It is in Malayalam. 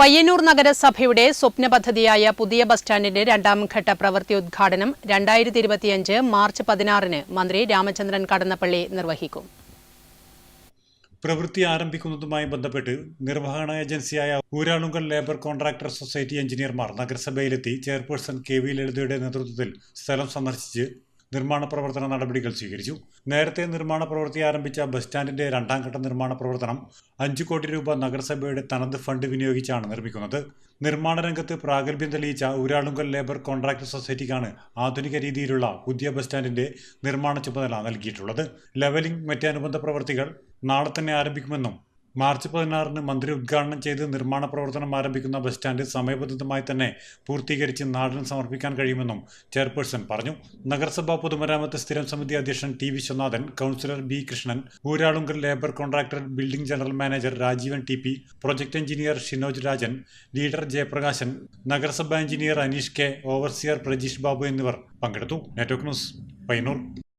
പയ്യന്നൂർ നഗരസഭയുടെ സ്വപ്ന പദ്ധതിയായ പുതിയ ബസ് സ്റ്റാൻഡിന്റെ രണ്ടാം ഘട്ട പ്രവൃത്തി ഉദ്ഘാടനം രണ്ടായിരത്തി ഇരുപത്തിയഞ്ച് മാർച്ച് പതിനാറിന് മന്ത്രി രാമചന്ദ്രൻ കടന്നപ്പള്ളി നിർവഹിക്കും. പ്രവൃത്തി ആരംഭിക്കുന്നതുമായി ബന്ധപ്പെട്ട് നിർവഹണ ഏജൻസിയായ ഊരാളുങ്കൽ ലേബർ കോൺട്രാക്ടർ സൊസൈറ്റി എഞ്ചിനീയർമാർ നഗരസഭയിലെത്തി ചെയർപേഴ്സൺ കെ വി ലളിതയുടെ നേതൃത്വത്തിൽ സ്ഥലം സന്ദർശിച്ച് നിർമ്മാണ പ്രവർത്തന നടപടികൾ സ്വീകരിച്ചു. നേരത്തെ നിർമ്മാണ പ്രവൃത്തി ആരംഭിച്ച ബസ് സ്റ്റാൻഡിന്റെ രണ്ടാം ഘട്ട നിർമ്മാണ പ്രവർത്തനം അഞ്ചു കോടി രൂപ നഗരസഭയുടെ തനത് ഫണ്ട് വിനിയോഗിച്ചാണ് നിർമ്മിക്കുന്നത്. നിർമ്മാണ രംഗത്ത് പ്രാഗൽഭ്യം തെളിയിച്ച ഊരാളുങ്കൽ ലേബർ കോൺട്രാക്ടർ സൊസൈറ്റിക്കാണ് ആധുനിക രീതിയിലുള്ള പുതിയ ബസ് സ്റ്റാൻഡിന്റെ നിർമ്മാണ ചുമതല നൽകിയിട്ടുള്ളത്. ലെവലിംഗ് മറ്റനുബന്ധ പ്രവൃത്തികൾ നാളെ തന്നെ ആരംഭിക്കുമെന്നും മാർച്ച് പതിനാറിന് മന്ത്രി ഉദ്ഘാടനം ചെയ്ത് നിർമ്മാണ പ്രവർത്തനം ആരംഭിക്കുന്ന ബസ് സ്റ്റാൻഡ് സമയബന്ധിതമായി തന്നെ പൂർത്തീകരിച്ച് നാടിന് സമർപ്പിക്കാൻ കഴിയുമെന്നും ചെയർപേഴ്സൺ പറഞ്ഞു. നഗരസഭാ പൊതുമരാമത്ത് സ്ഥിരം സമിതി അധ്യക്ഷൻ T Viswanathan councillor B Krishnan Uralungal labour contractor building general manager Rajeevan T P project engineer Shinoj Rajan leader Jayaprakashan നഗരസഭാ engineer Aneesh K overseer Prajeesh Babu എന്നിവർ പങ്കെടുത്തു. Network news Payyanur.